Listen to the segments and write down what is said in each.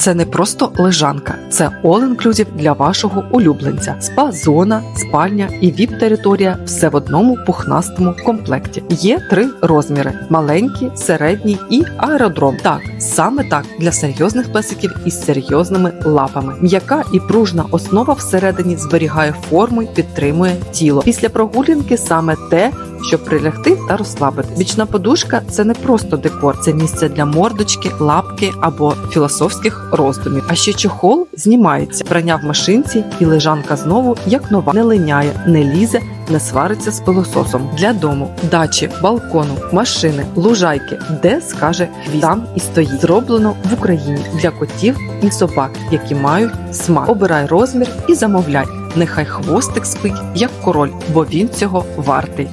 Це не просто лежанка, це all-inclusive для вашого улюбленця. Спа зона, спальня і віп територія все в одному пухнастому комплекті. Є три розміри: маленький, середній і аеродром. Так, саме так для серйозних песиків із серйозними лапами. М'яка і пружна основа всередині зберігає форму й підтримує тіло. Після прогулянки саме те, щоб прилягти та розслабити. Бічна подушка це не просто декор, це місце для мордочки, лапки або філософських роздумів. А ще чохол знімається, прання в машинці, і лежанка знову як нова, не линяє, не лізе. Не свариться з пилососом для дому, дачі, балкону, машини, лужайки, де скаже хвіст. Там і стоїть. Зроблено в Україні для котів і собак, які мають смак. Обирай розмір і замовляй. Нехай хвостик спить як король, бо він цього вартий.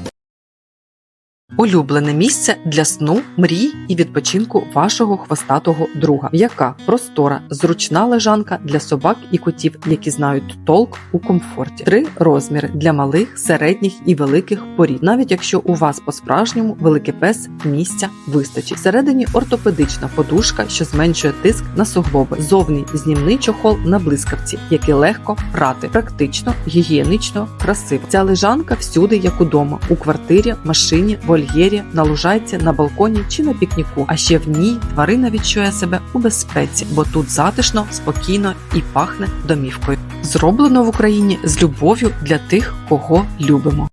Улюблене місце для сну, мрій і відпочинку вашого хвостатого друга. Яка простора, зручна лежанка для собак і котів, які знають толк у комфорті. Три розміри для малих, середніх і великих порід. Навіть якщо у вас по-справжньому великий пес місця вистачить. Всередині ортопедична подушка, що зменшує тиск на суглоби. Зовні знімний чохол на блискавці, який легко прати. Практично, гігієнично, красиво. Ця лежанка всюди, як удома, у квартирі, машині, вольєрі, на лужайці, на балконі чи на пікніку. А ще в ній тварина відчує себе у безпеці, бо тут затишно, спокійно і пахне домівкою. Зроблено в Україні з любов'ю для тих, кого любимо.